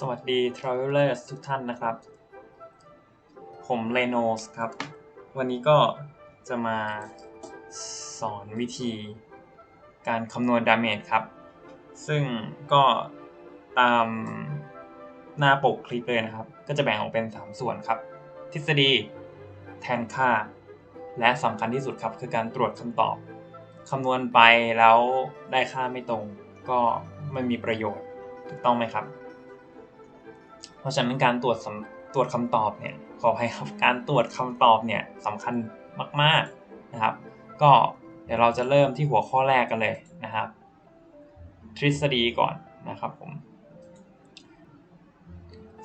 สวัสดี Travelers ทุกท่านนะครับ ผมเลโนสครับ วันนี้ก็จะมาสอนวิธีการคำนวณดาเมจครับ ซึ่งก็ตามหน้าปกคลิปเลยนะครับ ก็จะแบ่งออกเป็น 3 ส่วนครับ ทฤษฎี แทนค่า และสำคัญที่สุดครับ คือการตรวจคำตอบคำนวณไปแล้วได้ค่าไม่ตรง ก็ไม่มีประโยชน์ถูกต้องไหมครับ เพราะฉะนั้นการตรวจตรวจคำตอบเนี่ยขออภัยครับการตรวจคำตอบเนี่ยสำคัญมากๆนะครับ ก็เดี๋ยวเราจะเริ่มที่หัวข้อแรกกันเลยนะครับ ทฤษฎีก่อนนะครับผม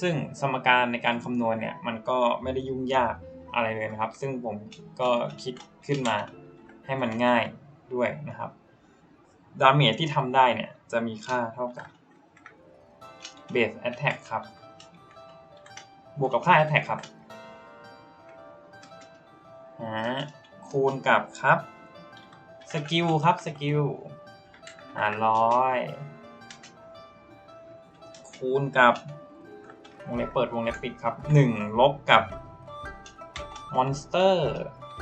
ซึ่งสมการในการคำนวณเนี่ยมันก็ไม่ได้ยุ่งยากอะไรเลยนะครับ ซึ่งผมก็คิดขึ้นมาให้มันง่ายด้วยนะครับ ดาเมจที่ทำได้เนี่ยจะมีค่าเท่ากับ base attack ครับ บวกกับค่า attack ครับหาคูณกับครับ สกิลครับสกิลหารร้อยคูณกับวงเล็บเปิดวงเล็บปิดครับ 1 ลบกับ monster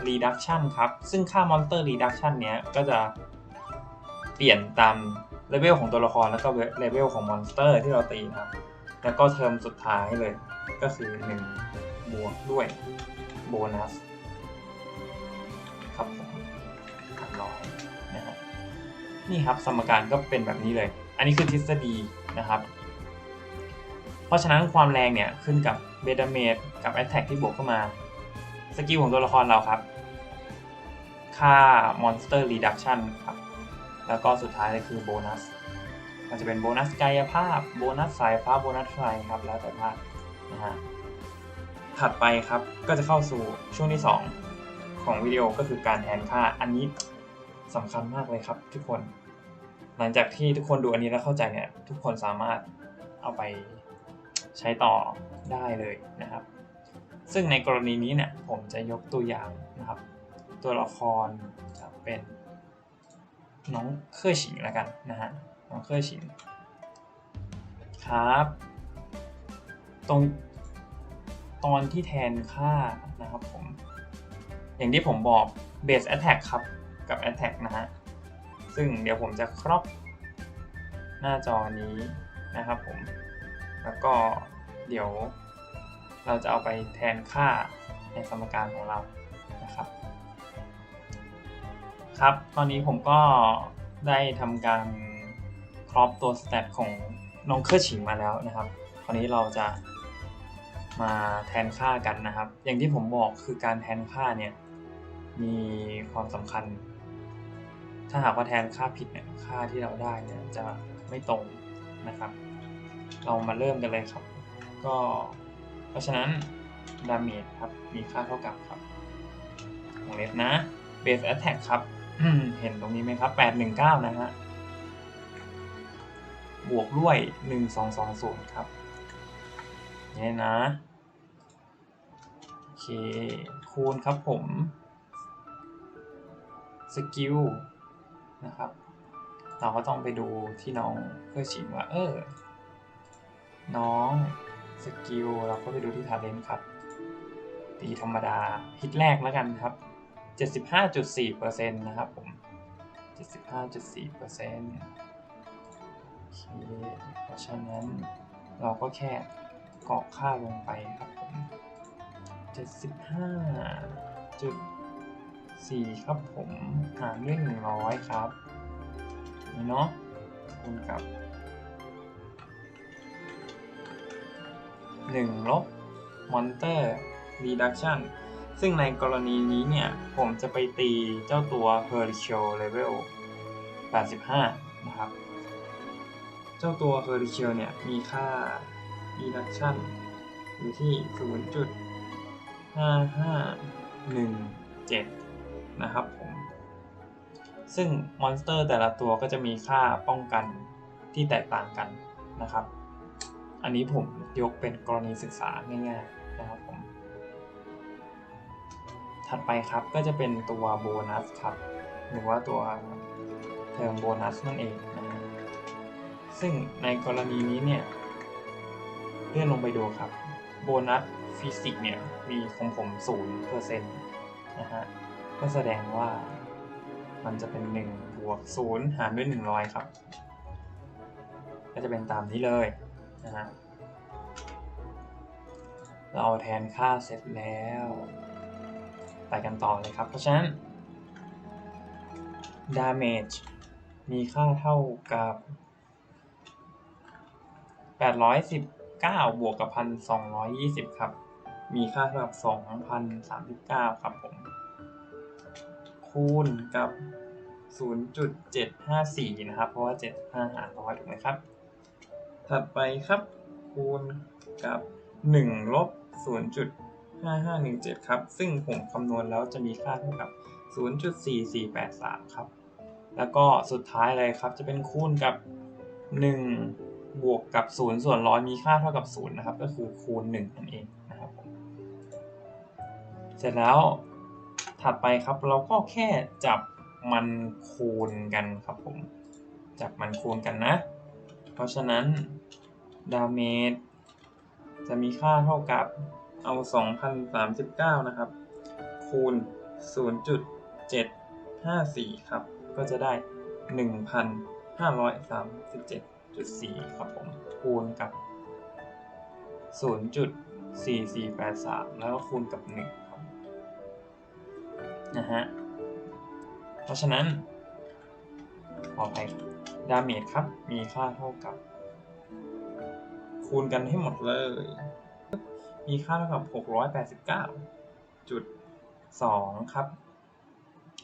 reduction ครับ ซึ่งค่า monster reduction เนี้ยก็จะเปลี่ยนตามเลเวลของตัวละครแล้วก็เลเวลของมอนสเตอร์ที่เราตีนะครับ แล้วก็เทอมสุดท้ายเลย ก็คือ 1 บวกด้วยโบนัสครับผมสามร้อยนะฮะนี่ครับสมการก็เป็นแบบนี้เลย อันนี้คือทฤษฎีนะครับ เพราะฉะนั้นความแรงเนี่ยขึ้นกับเบตาเมดกับแอตแทกที่บวกเข้ามาสกิลของตัวละครเราครับ ค่า Monster Reduction ครับ แล้วก็สุดท้ายเลยคือโบนัสมันจะเป็นโบนัสกายภาพ โบนัสสายฟ้า โบนัสไฟครับ แล้วแต่ภาค นะฮะถัดไปครับก็จะเข้าสู่ช่วงที่ 2 ของวิดีโอก็คือการแทนค่าอันนี้สำคัญมากเลยครับทุกคน หลังจากที่ทุกคนดูอันนี้แล้วเข้าใจเนี่ยทุกคนสามารถเอาไปใช้ต่อได้เลยนะครับ ซึ่งในกรณีนี้เนี่ยผมจะยกตัวอย่างนะครับ ตัวละครจะเป็นน้องเคยฉิงแล้วกันนะฮะน้องเคยฉิงครับ ตรงตอนที่แทนค่านะครับผม อย่างที่ผมบอก base attack ครับ กับ attack นะฮะ ซึ่งเดี๋ยวผมจะครอบหน้าจอนี้นะครับผม แล้วก็เดี๋ยวเราจะเอาไปแทนค่าในสมการของเรานะครับ ครับ ตอนนี้ผมก็ได้ทำการครอปตัวสเตตของน้องเคอร์ชิงมาแล้วนะครับ คราวนี้เราจะ มาแทนค่ากันนะครับ อย่างที่ผมบอกคือการแทนค่าเนี่ยมีความสำคัญ ถ้าหากว่าแทนค่าผิดเนี่ยค่าที่เราได้เนี่ยจะไม่ตรงนะครับ เรามาเริ่มกันเลยครับ ก็เพราะฉะนั้นดาเมจครับมีค่าเท่ากับครับวงเล็บนะ base attack ครับเห็นตรงนี้ไหมครับ819 นะฮะบวกด้วย 1220 ครับนี่นะ เค คูณครับผม สกิล นะครับ เราก็ต้องไปดูที่น้องเพื่อชิงว่า เออ น้องสกิล เราก็ไปดูที่ทาเลนต์ครับ ตีธรรมดา ฮิตแรกแล้วกันครับ 75.4%นะครับผม 75.4%โอเคเพราะฉะนั้นเราก็แค่กรอกค่าลงไปครับ 75.4 ครับผม หารด้วย 100 ครับนี่เนาะคูณกับ 1 ลบ Monster Reduction ซึ่งในกรณีนี้เนี่ย ผมจะไปตีเจ้าตัว h e r c u l Level 85 นะครับ เจ้าตัว h e r c u l เนี่ย มีค่า Reduction อยู่ที่ 0.5517นะครับผมซึ่งมอนสเตอร์แต่ละตัวก็จะมีค่าป้องกันที่แตกต่างกันนะครับ อันนี้ผมยกเป็นกรณีศึกษาง่ายๆนะครับผม ถัดไปครับก็จะเป็นตัวโบนัสครับ หรือว่าตัวเทอมโบนัสนั่นเองนะฮะซึ่งในกรณีนี้เนี่ย เลื่อนลงไปดูครับ โบนัส ฟิสิกส์เนี่ยมีของผมศูนย์เปอร์เซ็นต์นะฮะก็แสดงว่ามันจะเป็น1บวก0หารด้วย100 ครับ ก็จะเป็นตามนี้เลยนะฮะเราแทนค่าเสร็จแล้ว ไปกันต่อเลยครับ เพราะฉะนั้น damage มีค่าเท่ากับ 819 บวกกับ 1,220 ครับ มีค่าเท่ากับ2,039 ครับผม คูณกับ 0.754 นะครับ เพราะว่า 75 หารร้อยถูกไหมครับ ถัดไปครับ คูณกับ 1 ลบ 0.5517 ครับ ซึ่งผมคำนวณแล้วจะมีค่าเท่ากับ 0.4483 ครับ แล้วก็สุดท้ายเลยครับ จะเป็นคูณกับ 1 บวกกับ 0 ส่วนร้อยมีค่าเท่ากับ 0 นะครับ ก็คือคูณ 1 นั่นเอง เสร็จแล้วถัดไปครับเราก็แค่จับมันคูณกันครับผม จับมันคูณกันนะ เพราะฉะนั้นดาเมจจะมีค่าเท่ากับเอา 2,039 นะครับ คูณ 0.754 ครับ ก็จะได้ 1,537.4 ครับผม คูณกับ 0.4483 แล้วก็คูณกับ 1 นะฮะ เพราะฉะนั้นขอไปดาเมจครับ มีค่าเท่ากับ คูณกันให้หมดเลย มีค่าเท่ากับ 689.2 ครับ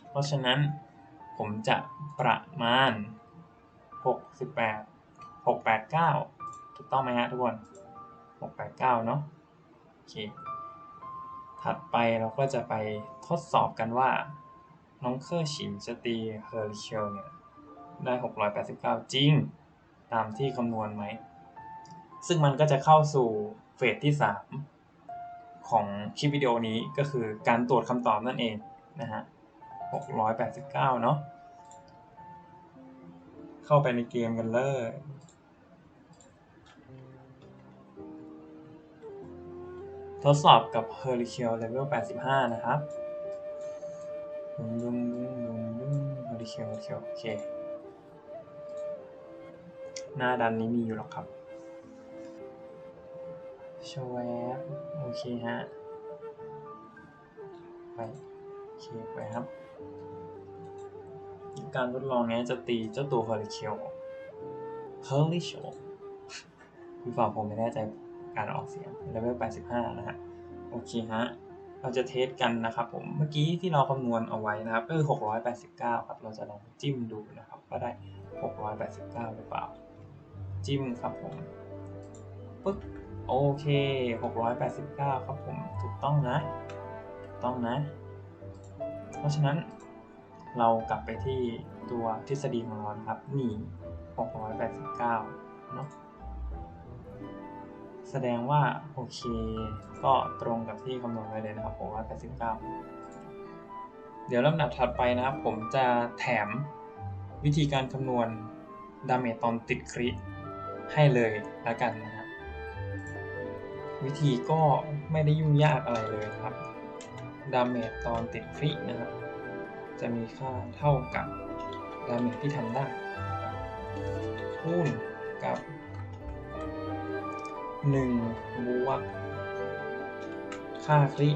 เพราะฉะนั้นผมจะประมาณ 68 689 ถูกต้องไหมฮะทุกคน 689 เนาะโอเค ถัดไปเราก็จะไปทดสอบกันว่า น้องเคอร์ฉินจะตีเฮอริเชลเนี่ย ได้ 689 จริง ตามที่คำนวณไหม ซึ่งมันก็จะเข้าสู่เฟสที่ 3 ของคลิปวิดีโอนี้ก็คือการตรวจคำตอบนั่นเองนะฮะ 689 เนาะเข้าไปในเกมกันเลย ทดสอบกับ h e r i c u l Level 85 นะครับดุ้งดุ้งดุ้งดุ้งดุ้ง h e r i c u l โอเค หน้าดันนี้มีอยู่หรอกครับโชว์แอปโอเคฮะ ไปโอเคไปครับ การทดลองนี้จะตีเจ้าตัว h e r i c u l h e r i c u l คุณฝ่าผมไม่แน่ใจ การออกเสียง level 85 นะฮะ โอเคฮะ เราจะเทสกันนะครับผม เมื่อกี้ที่เราคำนวณเอาไว้นะครับก็คือ 689 ครับ เราจะลองจิ้มดูนะครับว่าได้ 689 หรือเปล่า จิ้มครับผม ปึ๊บ โอเค 689 ครับผม ถูกต้องนะ ถูกต้องนะ เพราะฉะนั้นเรากลับไปที่ตัวทฤษฎีของเราครับ นี่ 689 เนาะ แสดงว่าโอเค ก็ตรงกับที่คำนวณไว้เลยนะครับ689 เดี๋ยวลำดับถัดไปนะครับ ผมจะแถมวิธีการคำนวณดาเมจตอนติดคริให้เลยแล้วกันนะฮะวิธีก็ไม่ได้ยุ่งยากอะไรเลยครับดาเมจตอนติดครินะครับ จะมีค่าเท่ากับดาเมจที่ทำได้คูณกับ 1บวก ค่าคริ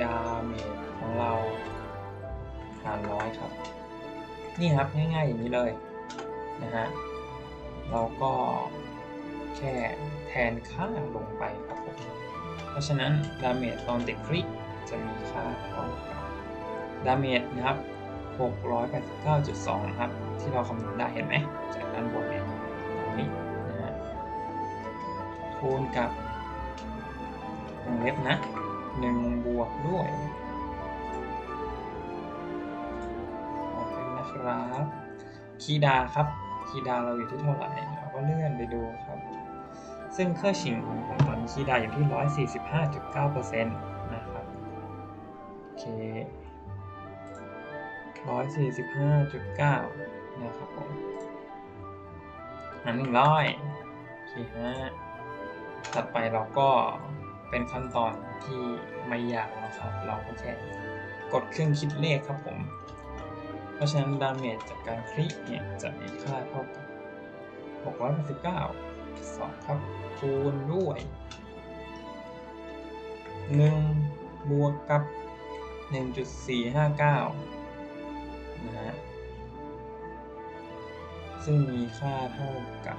ดาเมจของเราหารร้อยครับ นี่ครับง่ายๆอย่างนี้เลยนะฮะเราก็แค่แทนค่าลงไปครับผมเพราะฉะนั้นดาเมจตอนติดคริจะมีค่าเท่ากับดาเมจนะครับ 689.2 นะครับ ที่เราคำนวณได้เห็นไหมจากด้านบนเนี่ยตรงนี้ คูณกับวงเล็บนะ1บวกด้วยโอเคนะครับคีดาครับคีดาเราอยู่ที่เท่าไหร่เราก็เลื่อนไปดูครับ ซึ่งเครื่องชิงของผมตอนคีดาอยู่ที่ 145.9%นะครับโอเค145.9 นะครับผมอันหาร100โอเคฮะ ถัดไปเราก็เป็นขั้นตอนที่ไม่ยากแล้วครับ เราก็แค่กดเครื่องคิดเลขครับผม เพราะฉะนั้นดาเมจจากการคลิกเนี่ยจะมีค่าเท่ากับ689 2ครับคูณด้วย1บวกกับ 1.459 นะฮะ ซึ่งมีค่าเท่ากับ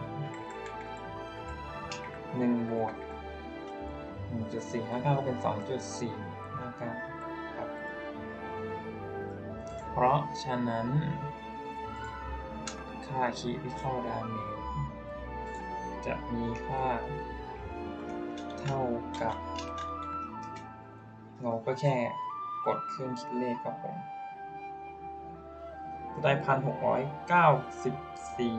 1บวก1.459ก็เป็น 2.459ครับ เพราะฉะนั้น ค่าคีย์ที่เข้าดาเมจจะมีค่าเท่ากับ เราก็แค่กดเครื่องคิดเลขครับผมได้พันหกร้อยเก้าสิบสี่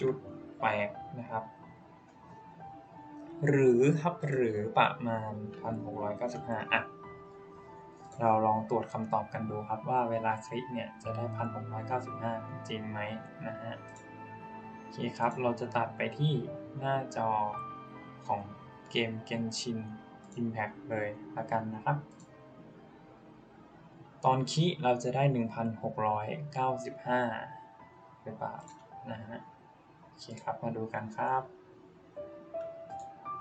จุดแปด นะครับ หรือครับหรือประมาณพันหกร้อยเก้าสิบห้าอะเราลองตรวจคำตอบกันดูครับว่าเวลาคลิกเนี่ยจะได้พันหกร้อยเก้าสิบห้าจริงไหมนะฮะโอเคครับเราจะตัดไปที่หน้าจอของเกม Genshin Impact เลยละกันนะครับ ตอนคีเราจะได้ 1,695หรือเปล่านะฮะ เคครับ มาดูกันครับ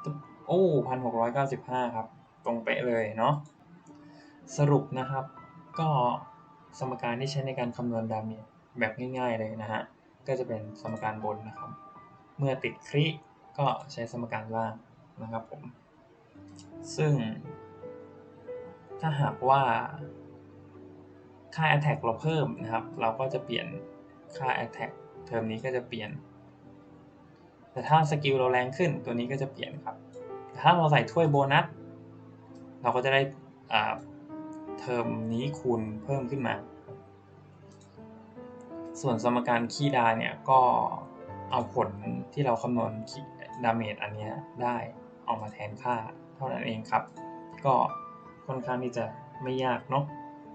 ตึ๊บโอ้1,695ครับ ตรงเป๊ะเลยเนาะ สรุปนะครับ ก็สมการที่ใช้ในการคำนวณดาเมจแบบง่าย ๆ เลยนะฮะ ก็จะเป็นสมการบนนะครับ เมื่อติดคลิกก็ใช้สมการล่างนะครับผม ซึ่ง ถ้าหากว่าค่า attack เราเพิ่มนะครับ เราก็จะเปลี่ยนค่า attack เทอมนี้ก็จะเปลี่ยน แต่ถ้าสกิลเราแรงขึ้นตัวนี้ก็จะเปลี่ยนครับ ถ้าเราใส่ถ้วยโบนัสเราก็จะได้เทอมนี้คูณเพิ่มขึ้นมา ส่วนสมการคีดาเนี่ยก็เอาผลที่เราคำนวณดาเมจอันนี้ได้เอามาแทนค่าเท่านั้นเองครับ ก็ค่อนข้างที่จะไม่ยากเนาะ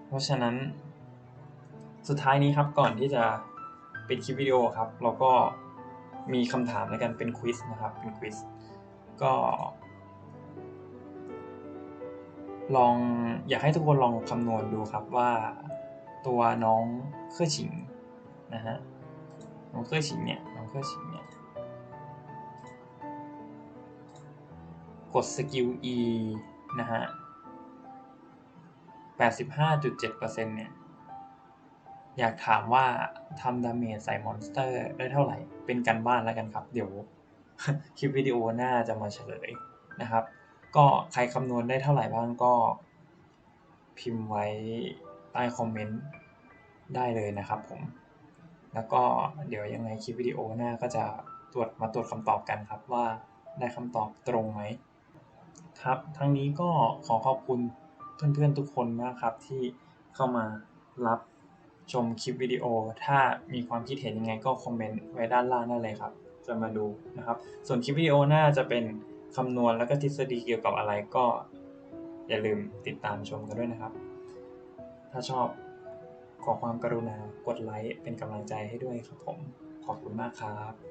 เพราะฉะนั้นสุดท้ายนี้ครับก่อนที่จะปิดคลิปวิดีโอครับ เราก็ มีคำถามในการเป็นควิสนะครับ เป็นควิสก็ ลองอยากให้ทุกคนลองคำนวณดูครับว่าตัวน้องเครื่อฉิงนะฮะน้องเครื่อฉิงเนี่ยน้องเครื่อฉิงเนี่ยกดสกิล E นะฮะ 85.7%เนี่ย อยากถามว่าทำดาเมจใส่มอนสเตอร์ได้เท่าไหร่ เป็นกันบ้านแล้วกันครับ เดี๋ยวคลิปวิดีโอหน้าจะมาเฉลยนะครับ ก็ใครคำนวณได้เท่าไหร่บ้างก็ พิมพ์ไว้ใต้คอมเมนต์ได้เลยนะครับผม แล้วก็เดี๋ยวยังไงคลิปวิดีโอหน้าก็จะตรวจมาตรวจคำตอบกันครับว่าได้คำตอบตรงไหมครับ ทั้งนี้ก็ขอขอบคุณเพื่อนๆทุกคนมากครับที่เข้ามารับ ชมคลิปวิดีโอ ถ้ามีความคิดเห็นยังไงก็คอมเมนต์ไว้ด้านล่างได้เลยครับ จะมาดูนะครับ ส่วนคลิปวิดีโอหน้าจะเป็นคำนวณแล้วก็ทฤษฎีเกี่ยวกับอะไรก็ อย่าลืมติดตามชมกันด้วยนะครับ ถ้าชอบขอความกรุณากดไลค์เป็นกำลังใจให้ด้วยครับผม ขอบคุณมากครับ